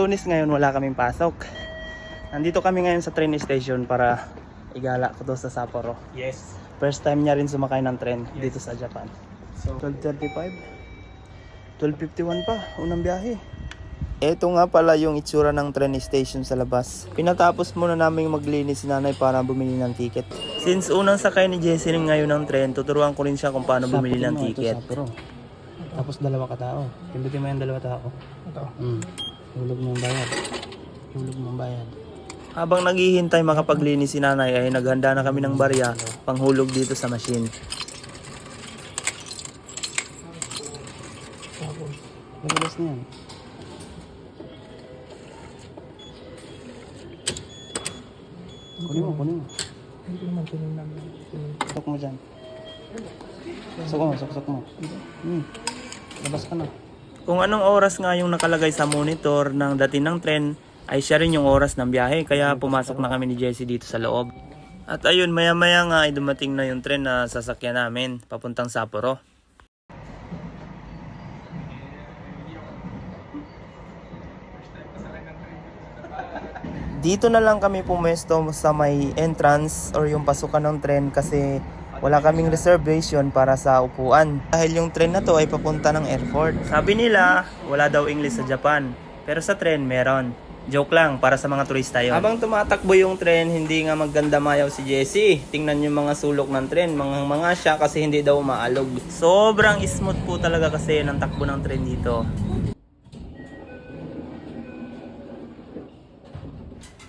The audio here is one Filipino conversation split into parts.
Lunes ngayon wala kaming pasok. Nandito kami ngayon sa train station para igala ko to sa Sapporo. Yes. First time niya rin sumakay ng tren dito sa Japan. So, 12.35? 12.51 pa, unang biyahe. Ito nga pala yung itsura ng train station sa labas. Pinatapos muna namin maglinis si nanay para bumili ng ticket. Since unang sakay ni Jessie ngayon ng tren, tuturuan ko rin siya kung paano bumili ng ticket. Tapos dalawa ka tao. Pindutin mo yung dalawa tao. ito. Mm. Hulog ang bayad. Hulog ang bayad. Habang naghihintay makapaglinis si nanay ay naghanda na kami ng barya panghulog dito sa machine. Mabilis na yan. Kunin mo, kunin mo. Hindi naman tinignan mo. Sok mo dyan. Sok mo, sok, sok mo. Hmm. Labas ka na. Kung anong oras nga yung nakalagay sa monitor ng dating ng tren, ay siya rin yung oras ng biyahe. Kaya pumasok na kami ni Jessie dito sa loob. At ayun, maya maya nga ay dumating na yung tren na sasakyan namin papuntang Sapporo. Dito na lang kami pumesto sa may entrance or yung pasukan ng tren kasi wala kaming reservation para sa upuan. Dahil yung tren na to ay papunta ng airport. Sabi nila, wala daw English sa Japan. Pero sa tren, meron. Joke lang, para sa mga turista yun. Habang tumatakbo yung tren, hindi nga maganda mayaw si Jessie. Tingnan yung mga sulok ng tren, mga mga siya kasi hindi daw maalog. Sobrang smooth po talaga kasi ng takbo ng tren dito.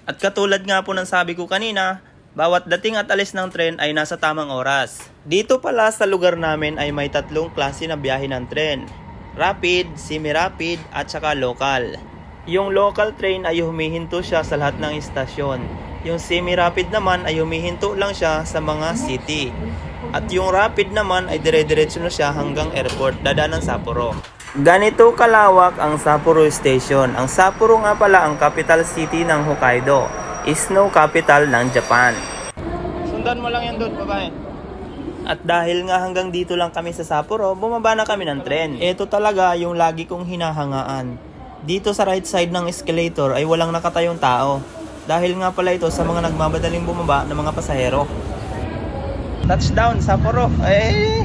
At katulad nga po ng sabi ko kanina, bawat dating at alis ng tren ay nasa tamang oras. Dito pala sa lugar namin ay may tatlong klase na biyahe ng tren. Rapid, semi-rapid at saka local. Yung local train ay humihinto siya sa lahat ng istasyon. Yung semi-rapid naman ay humihinto lang siya sa mga city. At yung rapid naman ay dire-diretso na siya hanggang airport, dadaan ng Sapporo. Ganito kalawak ang Sapporo Station. Ang Sapporo nga pala ang capital city ng Hokkaido. Snow capital ng Japan. Sundan mo lang yan doon, babae. At dahil nga hanggang dito lang kami sa Sapporo, bumaba na kami ng tren. Ito talaga yung lagi kong hinahangaan. Dito sa right side ng escalator ay walang nakatayong tao. Dahil nga pala ito sa mga nagmamadaling bumaba ng mga pasahero. Touchdown, Sapporo. Eh!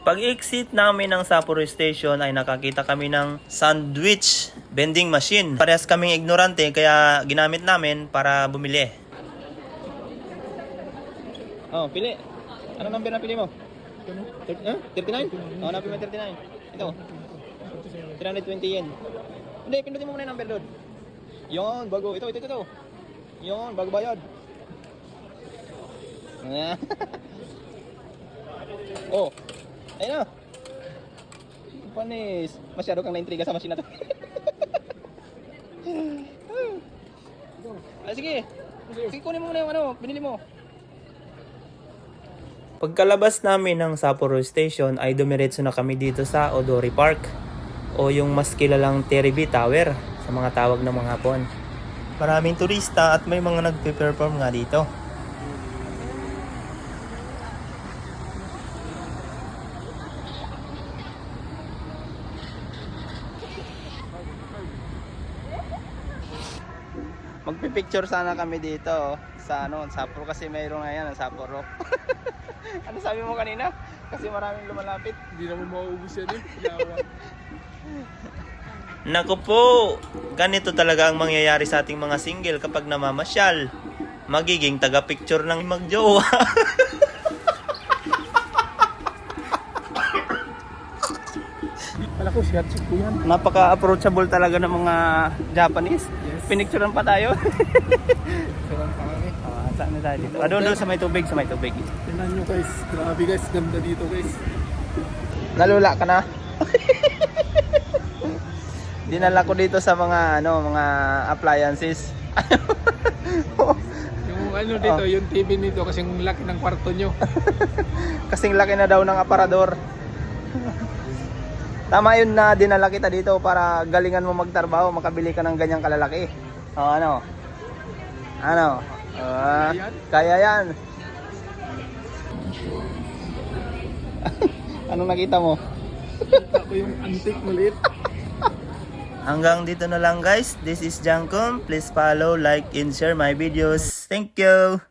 Pag-exit namin ng Sapporo Station ay nakakita kami ng sandwich vending machine. Parehas kaming ignorante kaya ginamit namin para bumili. Oh, pili. Ano number na pili mo? Thir- huh? 39? Oh, napili mo 39. Ito. 320 yen. Hindi, pindutin mo muna yung number doon. Yon, bago. Ito, ito, ito. ito. Yon, bago bayad. Oh, ayun na. Panis. Masyado kang naintriga sa machine na to. ah, sige. Sige, kunin mo muna yung ano, binili mo. Pagkalabas namin ng Sapporo Station ay dumiretso na kami dito sa Odori Park o yung mas kilalang Teribi Tower sa mga tawag ng mga Hapon. Maraming turista at may mga nagpe-perform nga dito. Magpipicture sana kami dito oh, sa ano, Sapporo kasi mayroong nga yan, ang Sapporo. ano sabi mo kanina? Kasi maraming lumalapit. Hindi naman mauubos yan eh. Naku po, ganito talaga ang mangyayari sa ating mga single kapag namamasyal. Magiging taga-picture ng magjowa. Kala ko, ko yan. Napaka-approachable talaga ng mga Japanese. Pinicturean pa tayo. Sarang pa kami. Ah, saan na tayo dito? Ah, doon, doon sa may tubig, sa may tubig. Tingnan nyo guys. Grabe guys. Ganda dito guys. Nalula ka na. Dinala ko dito sa mga ano, mga appliances. Yung ano dito, yung TV nito kasing laki ng kwarto nyo. Kasing laki na daw ng aparador. Tama yun na dinala kita dito para galingan mo magtrabaho, makabili ka ng ganyang kalalaki. O ano? Ano? Ah, Kaya yan? Anong nakita mo? Ako yung antique maliit. Hanggang dito na lang guys. This is Jangkum. Please follow, like, and share my videos. Thank you!